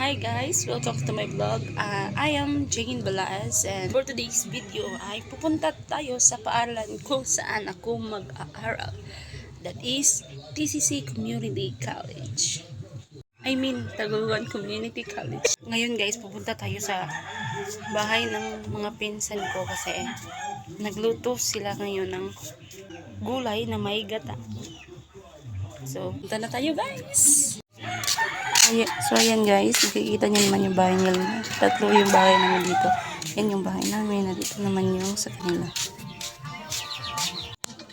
Hi guys! Welcome to my vlog. Uh, I am Jane Balaez and for today's video ay pupunta tayo sa paaralan kung saan ako mag-aaral. That is TCC Community College. I mean, Tagaluan Community College. Ngayon guys, pupunta tayo sa bahay ng mga pinsan ko kasi nagluto sila ngayon ng gulay na may gata. So, punta na tayo guys! So ayan guys, nakikita niyo naman yung bahay nila. Tatlo yung bahay namin dito. Yan yung bahay namin. Nandito naman yung sa kanila.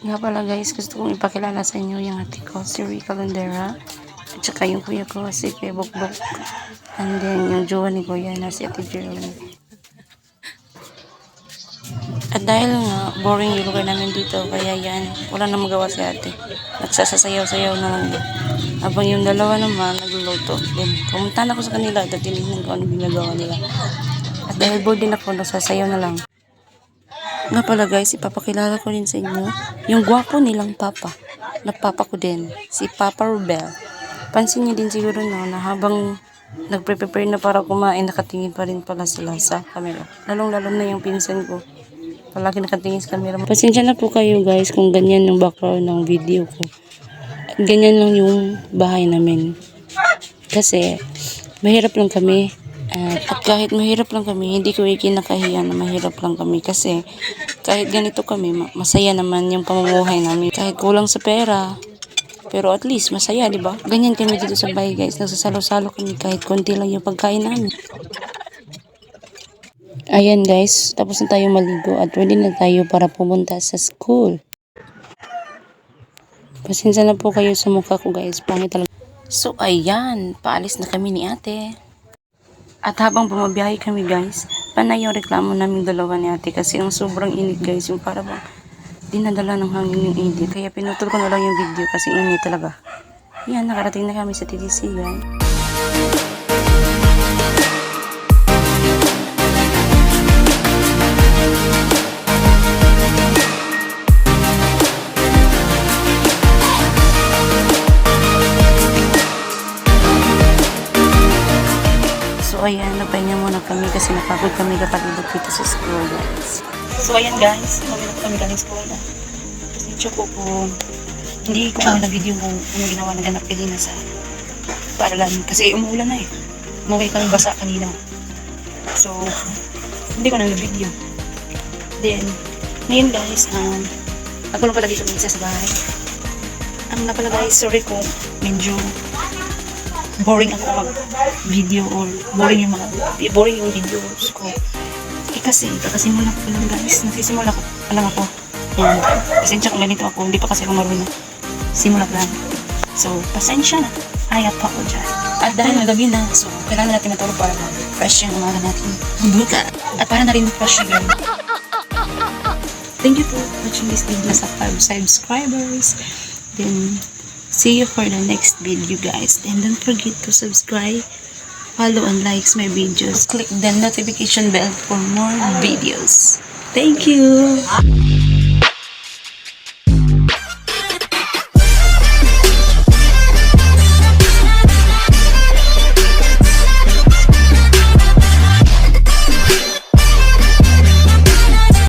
Nga pala guys, gusto kong ipakilala sa inyo yung ate ko, si Rica Landera. At saka yung kuya ko, si Kuya. And then yung jowa ni Kuya na si Ate Jerome. At dahil nga, boring yung lugar namin dito, kaya yan, wala na magawa si ate. Nagsasasayaw-sayaw na lang. Habang yung dalawa naman, nagluluto. Then, pumunta na ako sa kanila at tinignan ko ano ginagawa nila. At dahil bored din ako, nagsasayaw na lang. Nga pala guys, ipapakilala ko rin sa inyo yung gwapo nilang papa. Na papa ko din, si Papa Rubel. Pansin niyo din siguro no, na habang nagpre-prepare na para kumain, nakatingin pa rin pala sila sa camera. Lalong-lalong na yung pinsan ko. Palagi nakatingin sa camera. Pasensya na po kayo guys kung ganyan yung background ng video ko. Ganyan lang yung bahay namin. Kasi mahirap lang kami. At, kahit mahirap lang kami, hindi ko ikinakahiya na mahirap lang kami. Kasi kahit ganito kami, ma- masaya naman yung pamumuhay namin. Kahit kulang sa pera, pero at least masaya, di ba? Ganyan kami dito sa bahay guys. Nagsasalo-salo kami kahit konti lang yung pagkain namin. Ayan guys, tapos na tayo maligo at ready na tayo para pumunta sa school. Pasensya na po kayo sa mukha ko guys, pangit talaga. So ayan, paalis na kami ni ate. At habang bumabiyahe kami guys, panay yung reklamo namin dalawa ni ate kasi ang sobrang init guys, yung para bang dinadala ng hangin yung init. Kaya pinutol ko na lang yung video kasi init talaga. Yan, nakarating na kami sa TTC guys. Ayan, napahinga muna kami kasi napagod kami kapalibot dito sa school guys. So ayan guys, namin na kami galing school na. Kasi choco ko, hindi ko na video kung ano ginawa na ganap kanina sa paralan. Kasi umuulan na eh. Umuwi kami basa kanina. So, hindi ko na video. Then, ngayon guys, um, ako lang pala dito minsan sa bahay. Ang na pala guys, sorry kung medyo boring ako mag-video or boring yung mga boring yung videos ko. Eh kasi, kakasimula ko lang guys. Nagsisimula ko pa lang ako. And, pasensya kung ganito ako. Hindi pa kasi ako marunong. Simula lang. So, pasensya na. I apologize. At dahil na gabi na, so, kailangan natin matulog para fresh yung umaga natin. Buka. At para na rin fresh yung Thank you for watching this video sa 5 subscribers. Then, see you for the next video guys. And don't forget to subscribe, follow and likes my videos. Click the notification bell for more videos. Thank you!